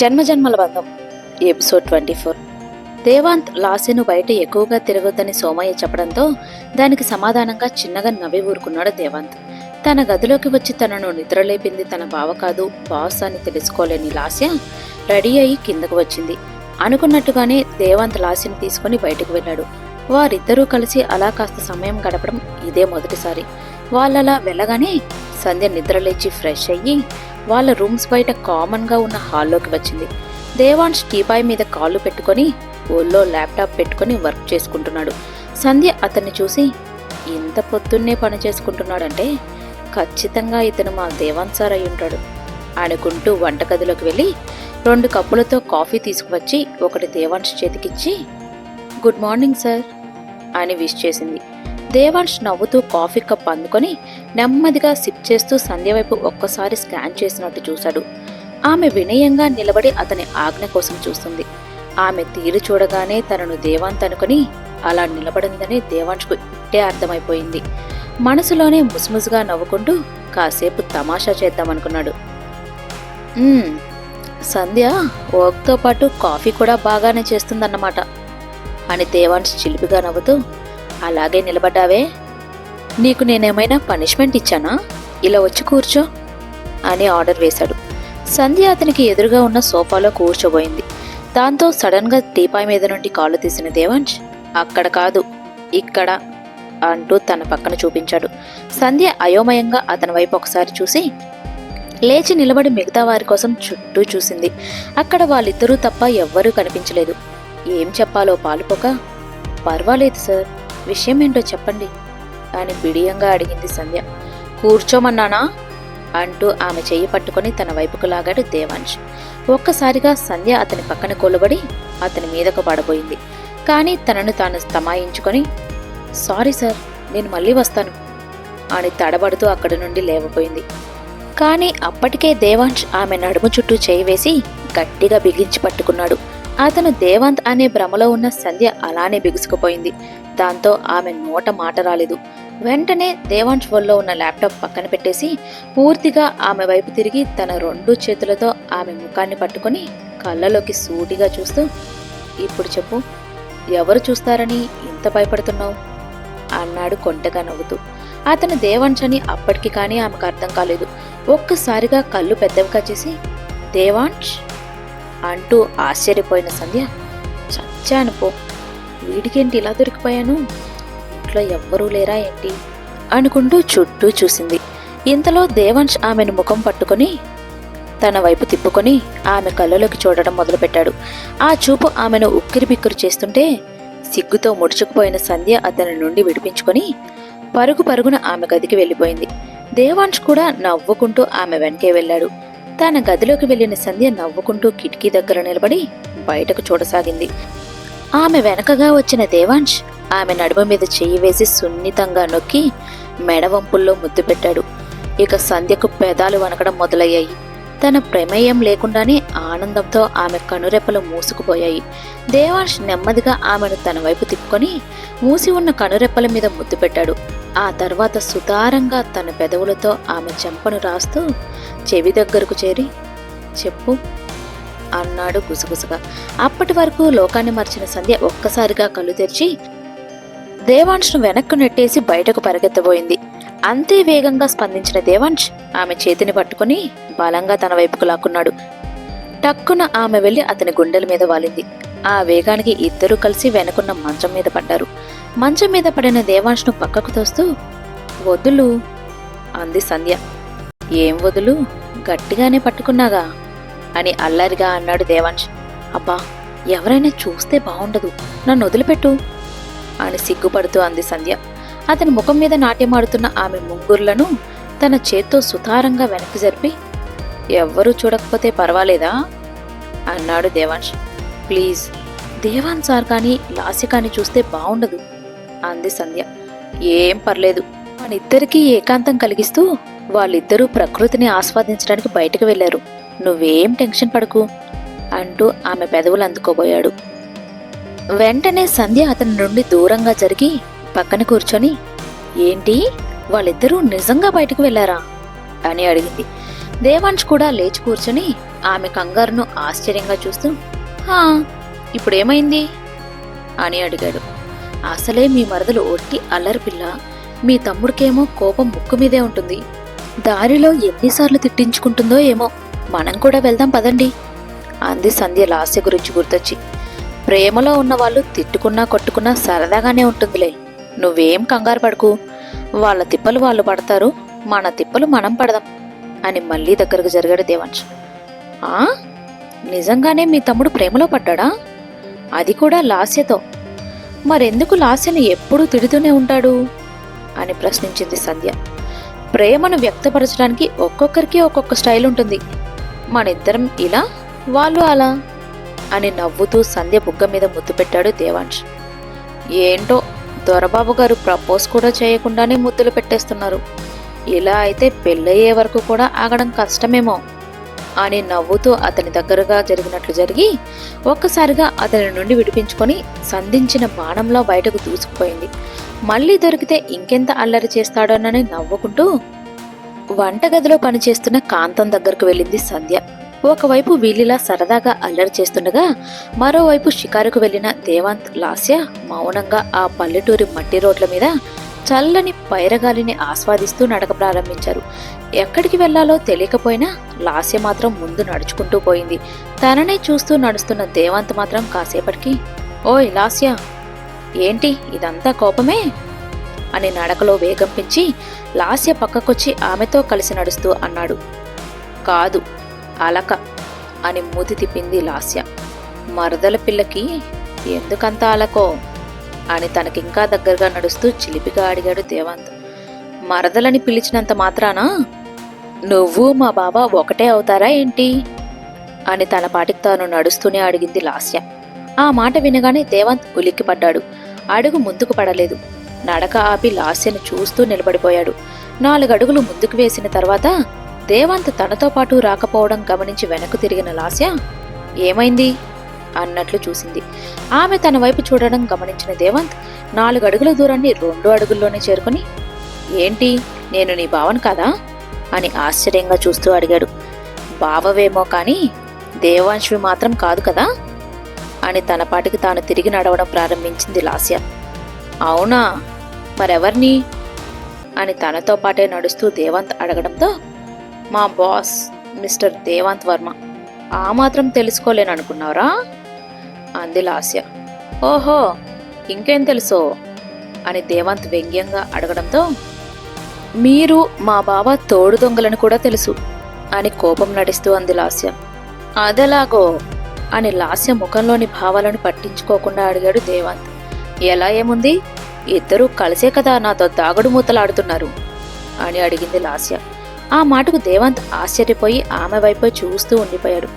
జన్మజన్మల బంధం episode twenty four. Devanth లాస్యను బయట ఎక్కువగా తిరగొద్దని సోమయ్య చెప్పడంతో దానికి సమాధానంగా చిన్నగా నవ్వి ఊరుకున్నాడు దేవాంత్. తన గదిలోకి వచ్చి తనను నిద్రలేపింది తన బావ కాదు బాస్ అని తెలుసుకోలేని లాస్య రెడీ అయి కిందకు వచ్చింది. అనుకున్నట్టుగానే దేవాంత్ లాస్యను తీసుకుని బయటకు వెళ్ళాడు. వారిద్దరూ కలిసి అలా కాస్త సమయం గడపడం ఇదే మొదటిసారి. వాళ్ళలా వెళ్ళగానే సంధ్య నిద్రలేచి ఫ్రెష్ అయ్యి వాళ్ళ రూమ్స్ బయట కామన్గా ఉన్న హాల్లోకి వచ్చింది. దేవాన్స్ టీపాయ్ మీద కాళ్ళు పెట్టుకొని ఒళ్ళో ల్యాప్టాప్ పెట్టుకొని వర్క్ చేసుకుంటున్నాడు. సంధ్య అతన్ని చూసి ఇంత పొద్దున్నే పని చేసుకుంటున్నాడంటే ఖచ్చితంగా ఇతను మా దేవాన్ సార్ అయి ఉంటాడు అనుకుంటూ వంటగదిలోకి వెళ్ళి రెండు కప్పులతో కాఫీ తీసుకువచ్చి ఒకటి దేవాన్స్ చేతికిచ్చి గుడ్ మార్నింగ్ సార్ అని విష్ చేసింది. దేవాన్ష్ నవ్వుతూ కాఫీ కప్ అందుకొని నెమ్మదిగా సిప్ చేస్తూ సంధ్య వైపు ఒక్కసారి స్కాన్ చేసినట్టు చూశాడు. ఆమె వినయంగా నిలబడి అతని ఆజ్ఞ కోసం చూస్తుంది ఆమె తీరు చూడగానే తనను దేవాంత్ అనుకుని అలా నిలబడిందని దేవాంష్కు ఇట్టే అర్థమైపోయింది. మనసులోనే ముసుముసుగా నవ్వుకుంటూ కాసేపు తమాషా చేద్దామనుకున్నాడు. సంధ్య వర్క్తో పాటు కాఫీ కూడా బాగానే చేస్తుందన్నమాట అని దేవాంశ్ చిలిపిగా నవ్వుతూ అలాగే నిలబడ్డావే? నీకు నేనేమైనా పనిష్మెంట్ ఇచ్చానా? ఇలా వచ్చి కూర్చో అని ఆర్డర్ వేశాడు. సంధ్య అతనికి ఎదురుగా ఉన్న సోఫాలో కూర్చోబోయింది. దాంతో సడన్గా టీపాయ్ మీద నుండి కాళ్ళు తీసిన దేవాంశ్ అక్కడ కాదు ఇక్కడ అంటూ తన పక్కన చూపించాడు. సంధ్య అయోమయంగా అతని వైపు ఒకసారి చూసి లేచి నిలబడి మిగతా వారి కోసం చుట్టూ చూసింది. అక్కడ వాళ్ళిద్దరూ తప్ప ఎవ్వరూ కనిపించలేదు. ఏం చెప్పాలో పాలుపోక పర్వాలేదు సార్ విషయం ఏంటో చెప్పండి. అని బిడియంగా అడిగింది సంధ్య. కూర్చోమన్నానా? అంటూ ఆమె చెయ్యి పట్టుకొని తన వైపుకు లాగాడు దేవాంశ్. ఒక్కసారిగా సంధ్య అతని పక్కన కూలబడి అతని మీదకు పడబోయింది. కానీ తనను తాను స్తమాయించుకొని సారీ సార్ నేను మళ్ళీ వస్తాను అని తడబడుతూ అక్కడి నుండి లేవబోయింది. కానీ అప్పటికే దేవాంశ్ ఆమె నడుము చుట్టూ చేయి వేసి గట్టిగా బిగించి పట్టుకున్నాడు. అతను దేవాంత్ అనే భ్రమలో ఉన్న సంధ్య అలానే బిగుసుకుపోయింది. దాంతో ఆమె నోట మాట రాలేదు. వెంటనే దేవాంశ్ వల్ల ఉన్న ల్యాప్టాప్ పక్కన పెట్టేసి పూర్తిగా ఆమె వైపు తిరిగి తన రెండు చేతులతో ఆమె ముఖాన్ని పట్టుకొని కళ్ళలోకి సూటిగా చూస్తూ ఇప్పుడు చెప్పు ఎవరు చూస్తారని ఇంత భయపడుతున్నావు? అన్నాడు కొంటగా నవ్వుతూ. అతను దేవాంశ్ అని అప్పటికి కానీ ఆమెకు అర్థం కాలేదు. ఒక్కసారిగా కళ్ళు పెద్దవిగా చేసి దేవాంశ్ అంటూ ఆశ్చర్యపోయిన సంధ్య చచ్చాను పో. వీడికేంటి ఇలా దొరికిపోయాను? ఇంట్లో ఎవ్వరూ లేరా ఏంటి? అనుకుంటూ చుట్టూ చూసింది. ఇంతలో దేవంశ్ ఆమెను ముఖం పట్టుకొని తన వైపు తిప్పుకొని ఆమె కళ్ళలోకి చూడడం మొదలుపెట్టాడు. ఆ చూపు ఆమెను ఉక్కిరి బిక్కిరి చేస్తుంటే సిగ్గుతో ముడుచుకుపోయిన సంధ్య అతని నుండి విడిపించుకొని పరుగు పరుగున ఆమె గదికి వెళ్ళిపోయింది. దేవాంశ్ కూడా నవ్వుకుంటూ ఆమె వెనకే వెళ్ళాడు. తన గదిలోకి వెళ్ళిన సంధ్య నవ్వుకుంటూ కిటికీ దగ్గర నిలబడి బయటకు చూడసాగింది. ఆమె వెనకగా వచ్చిన దేవాంశ్ ఆమె నడుమ మీద చెయ్యి వేసి సున్నితంగా నొక్కి మెడవంపుల్లో ముద్దు పెట్టాడు. ఇక సంధ్యకు పెదాలు వనకడం మొదలయ్యాయి. తన ప్రమేయం లేకుండానే ఆనందంతో ఆమె కనురెప్పలు మూసుకుపోయాయి. దేవాంష్ నెమ్మదిగా ఆమెను తన వైపు తిప్పుకొని మూసి ఉన్న కనురెప్పల మీద ముద్దు పెట్టాడు. ఆ తర్వాత సుతారంగా తన పెదవులతో ఆమె చెంపను రాస్తూ చెవి దగ్గరకు చేరి చెప్పు అన్నాడు గుసగుసగా. అప్పటి వరకు లోకాన్ని మర్చిన సంధ్య ఒక్కసారిగా కళ్ళు తెరిచి దేవాంష్ను వెనక్కు నెట్టేసి బయటకు పరిగెత్తబోయింది. అంతే వేగంగా స్పందించిన దేవాంష్ ఆమె చేతిని పట్టుకుని బలంగా తన వైపుకు లాక్కున్నాడు. టక్కున ఆమె వెళ్ళి అతని గుండెల మీద వాలింది. ఆ వేగానికి ఇద్దరూ కలిసి వెనకున్న మంచం మీద పడ్డారు. మంచం మీద పడిన దేవాంశ్ను పక్కకు తోస్తూ వదులు అంది సంధ్య. ఏం వదులు? గట్టిగానే పట్టుకున్నాగా? అని అల్లరిగా అన్నాడు దేవాంశ్ అబ్బా ఎవరైనా చూస్తే బాగుండదు నన్ను వదిలిపెట్టు అని సిగ్గుపడుతూ అంది సంధ్య. అతని ముఖం మీద నాట్యమాడుతున్న ఆమె ముంగుర్లను తన చేత్తో సుతారంగా వెనక్కి జరిపి ఎవ్వరూ చూడకపోతే పర్వాలేదా? అన్నాడు దేవాన్ష్. ప్లీజ్ దేవాన్ సార్ కానీ లాస్య కానీ చూస్తే బాగుండదు అంది సంధ్య. ఏం పర్లేదు మనిద్దరికీ ఏకాంతం కలిగిస్తూ వాళ్ళిద్దరూ ప్రకృతిని ఆస్వాదించడానికి బయటకు వెళ్ళారు నువ్వేం టెన్షన్ పడకు అంటూ ఆమె పెదవులు అందుకోబోయాడు. వెంటనే సంధ్య అతని నుండి దూరంగా జరిగి పక్కన కూర్చొని ఏంటి వాళ్ళిద్దరూ నిజంగా బయటకు వెళ్ళారా అని అడిగింది. దేవాంష్ కూడా లేచి కూర్చొని ఆమె కంగారును ఆశ్చర్యంగా చూస్తూ హా ఇప్పుడేమైంది? అని అడిగాడు. అసలే మీ మరదలు ఒట్టి అల్లరి పిల్ల. మీ తమ్ముడికేమో కోపం ముక్కు మీదే ఉంటుంది. దారిలో ఎన్నిసార్లు తిట్టించుకుంటుందో ఏమో. మనం కూడా వెళ్దాం పదండి. అంది సంధ్య లాస్య గురించి గుర్తొచ్చి. ప్రేమలో ఉన్న వాళ్ళు తిట్టుకున్నా కొట్టుకున్నా సరదాగానే ఉంటుందిలే. నువ్వేం కంగారు పడకు. వాళ్ళ తిప్పలు వాళ్ళు పడతారు. మన తిప్పలు మనం పడదాం. అని మళ్ళీ దగ్గరకు జరిగాడు దేవాంశ్. ఆ? నిజంగానే మీ తమ్ముడు ప్రేమలో పడ్డాడా? అది కూడా లాస్యతో. మరెందుకు లాస్యను ఎప్పుడూ తిడుతూనే ఉంటాడు? అని ప్రశ్నించింది సంధ్య. ప్రేమను వ్యక్తపరచడానికి ఒక్కొక్కరికి ఒక్కొక్క స్టైల్ ఉంటుంది. మనిద్దరం ఇలా వాళ్ళు అలా అని నవ్వుతూ సంధ్య బుగ్గ మీద ముద్దు పెట్టాడు దేవాంశ్. ఏంటో దొరబాబు గారు ప్రపోజ్ కూడా చేయకుండానే ముద్దులు పెట్టేస్తున్నారు. ఇలా అయితే పెళ్ళయ్యే వరకు కూడా ఆగడం కష్టమేమో అని నవ్వుతూ అతని దగ్గరగా జరిగినట్లు జరిగి ఒక్కసారిగా అతని నుండి విడిపించుకొని సంధించిన బాణంలో బయటకు దూసుకుపోయింది. మళ్ళీ దొరికితే ఇంకెంత అల్లరి చేస్తాడోనని నవ్వుకుంటూ వంటగదిలో పనిచేస్తున్న కాంతం దగ్గరకు వెళ్ళింది సంధ్య. ఒకవైపు వీళ్ళిలా సరదాగా అల్లరి చేస్తుండగా మరోవైపు షికారుకు వెళ్ళిన దేవాంత్ లాస్య మౌనంగా ఆ పల్లెటూరి మట్టి రోడ్ల మీద చల్లని పైరగాలిని ఆస్వాదిస్తూ నడక ప్రారంభించారు. ఎక్కడికి వెళ్ళాలో తెలియకపోయినా లాస్య మాత్రం ముందు నడుచుకుంటూ పోయింది. తననే చూస్తూ నడుస్తున్న దేవాంత్ మాత్రం కాసేపటికి ఓయ్ లాస్య ఏంటి ఇదంతా కోపమే? అని నడకలో వేగం పెంచి లాస్య పక్కకొచ్చి ఆమెతో కలిసి నడుస్తూ అన్నాడు. కాదు అలక అని మూతి తిప్పింది లాస్య. మరదల పిల్లకి ఎందుకంత అలకో? అని తనకింకా దగ్గరగా నడుస్తూ చిలిపిగా అడిగాడు దేవాంత్. మరదలని పిలిచినంత మాత్రానా? నువ్వు మా బాబా ఒకటే అవుతారా ఏంటి? అని తన పాటికి తాను నడుస్తూనే అడిగింది లాస్య. ఆ మాట వినగానే దేవాంత్ ఉలిక్కిపడ్డాడు అడుగు ముందుకు పడలేదు. నడక ఆపి లాస్యను చూస్తూ నిలబడిపోయాడు. నాలుగడుగులు ముందుకు వేసిన తర్వాత దేవాంత్ తనతో పాటు రాకపోవడం గమనించి వెనక్కు తిరిగిన లాస్య ఏమైంది? అన్నట్లు చూసింది. ఆమె తన వైపు చూడడం గమనించిన దేవంత్ నాలుగు అడుగుల దూరాన్ని రెండు అడుగుల్లోనే చేరుకుని ఏంటి నేను నీ భావన కాదా? అని ఆశ్చర్యంగా చూస్తూ అడిగాడు. బావవేమో కానీ దేవాంశ్వి మాత్రం కాదు కదా? అని తన పాటికి తాను తిరిగి నడవడం ప్రారంభించింది లాస్య. అవునా? మరెవర్ని? అని తనతో పాటే నడుస్తూ దేవంత్ అడగడంతో మా బాస్ మిస్టర్ దేవంత్ వర్మ. ఆ మాత్రం తెలుసుకోలేననుకున్నారా అంది లాస్య. ఓహో ఇంకేం తెలుసో? అని దేవంత్ వ్యంగ్యంగా అడగడంతో మీరు మా బావ తోడు దొంగలను కూడా తెలుసు అని కోపం నటిస్తూ అంది లాస్య. అదెలాగో అని లాస్య ముఖంలోని భావాలను పట్టించుకోకుండా అడిగాడు దేవంత్. ఎలా ఏముంది? ఇద్దరూ కలిసే కదా నాతో దాగుడు మూతలాడుతున్నారు అని అడిగింది లాస్య. ఆ మాటకు దేవంత్ ఆశ్చర్యపోయి ఆమె వైపు చూస్తూ ఉండిపోయాడు.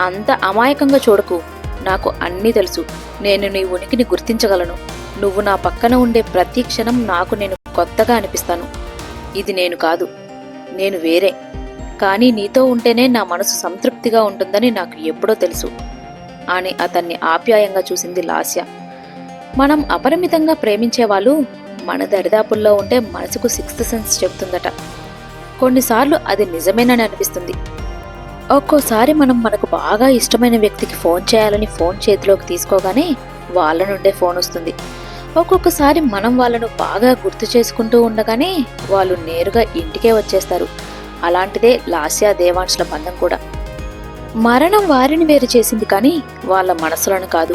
అంత అమాయకంగా చూడకు నాకు అన్నీ తెలుసు. నేను నీ ఉనికిని గుర్తించగలను. నువ్వు నా పక్కన ఉండే ప్రతి క్షణం నాకు నేను కొత్తగా అనిపిస్తాను. ఇది నేను కాదు. నేను వేరే. కానీ నీతో ఉంటేనే నా మనసు సంతృప్తిగా ఉంటుందని నాకు ఎప్పుడో తెలుసు. అని అతన్ని ఆప్యాయంగా చూసింది లాస్య. మనం అపరిమితంగా ప్రేమించేవాళ్ళు మన దరిదాపుల్లో ఉంటే మనసుకు సిక్స్త్ సెన్స్ చెబుతుందట. కొన్నిసార్లు అది నిజమేనని అనిపిస్తుంది. ఒక్కోసారి మనం మనకు బాగా ఇష్టమైన వ్యక్తికి ఫోన్ చేయాలని ఫోన్ చేతిలోకి తీసుకోగానే వాళ్ళ నుండే ఫోన్ వస్తుంది. ఒక్కొక్కసారి మనం వాళ్ళను బాగా గుర్తు చేసుకుంటూ ఉండగానే వాళ్ళు నేరుగా ఇంటికే వచ్చేస్తారు. అలాంటిదే లాస్యా దేవాంశ్ల బంధం కూడా. మరణం వారిని వేరు చేసింది కానీ వాళ్ళ మనసులను కాదు.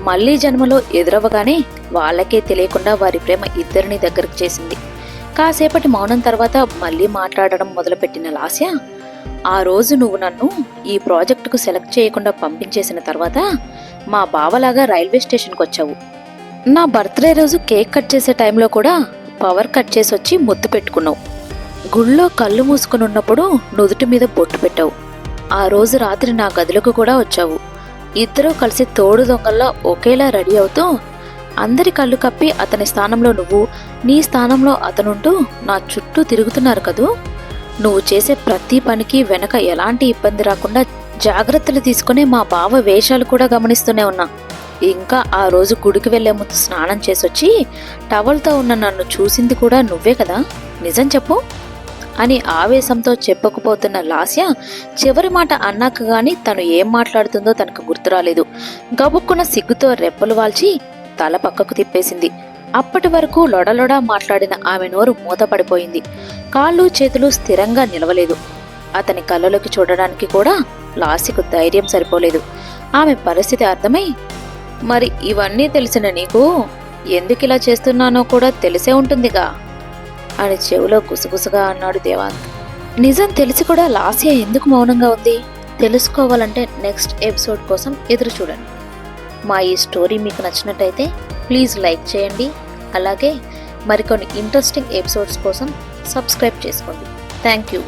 మళ్ళీ జన్మలో ఎదురవగానే వాళ్ళకే తెలియకుండా వారి ప్రేమ ఇద్దరిని దగ్గరకు చేసింది. కాసేపటి మౌనం తర్వాత మళ్ళీ మాట్లాడడం మొదలుపెట్టిన లాస్య ఆ రోజు నువ్వు నన్ను ఈ ప్రాజెక్టుకు సెలెక్ట్ చేయకుండా పంపించేసిన తర్వాత మా బావలాగా రైల్వే స్టేషన్కి వచ్చావు నా బర్త్డే రోజు కేక్ కట్ చేసే టైంలో కూడా పవర్ కట్ చేసి వచ్చి ముద్దు పెట్టుకున్నావు. గుళ్ళో కళ్ళు మూసుకుని ఉన్నప్పుడు నుదుటి మీద బొట్టు పెట్టావు. ఆ రోజు రాత్రి నా గదిలోకి కూడా వచ్చావు. ఇద్దరూ కలిసి తోడు దొంగల్లో ఒకేలా రెడీ అవుతూ అందరి కళ్ళు కప్పి అతని స్థానంలో నువ్వు నీ స్థానంలో అతనుంటూ నా చుట్టూ తిరుగుతున్నారు కదూ? నువ్వు చేసే ప్రతి పనికి వెనక ఎలాంటి ఇబ్బంది రాకుండా జాగ్రత్తలు తీసుకుని మా బావ వేషాలు కూడా గమనిస్తూనే ఉన్నా. ఇంకా ఆ రోజు గుడికి వెళ్ళే ముందు స్నానం చేసొచ్చి టవల్తో ఉన్న నన్ను చూసింది కూడా నువ్వే కదా? నిజం చెప్పు. అని ఆవేశంతో చెప్పకపోతున్న లాస్య చివరి మాట అన్నాక గాని తను ఏం మాట్లాడుతుందో తనకు గుర్తురాలేదు. గబుక్కున సిగ్గుతో రెప్పలు వాల్చి తల పక్కకు తిప్పేసింది. అప్పటి వరకు లొడలొడా మాట్లాడిన ఆమె నోరు మూతపడిపోయింది. కాళ్ళు చేతులు స్థిరంగా నిలవలేదు. అతని కళ్ళలోకి చూడడానికి కూడా లాస్యకు ధైర్యం సరిపోలేదు. ఆమె పరిస్థితి అర్థమై మరి ఇవన్నీ తెలిసిన నీకు ఎందుకు ఇలా చేస్తున్నానో కూడా తెలిసే ఉంటుందిగా అని చెవిలో గుసగుసగా అన్నాడు దేవాంత్ నిజం తెలిసి కూడా లాస్య ఎందుకు మౌనంగా ఉంది? తెలుసుకోవాలంటే నెక్స్ట్ ఎపిసోడ్ కోసం ఎదురు చూడండి. మా ఈ స్టోరీ మీకు నచ్చినట్టయితే ప్లీజ్ లైక్ చేయండి. అలాగే మరికొన్ని ఇంట్రెస్టింగ్ ఎపిసోడ్స్ కోసం సబ్స్క్రైబ్ చేసుకోండి. Thank you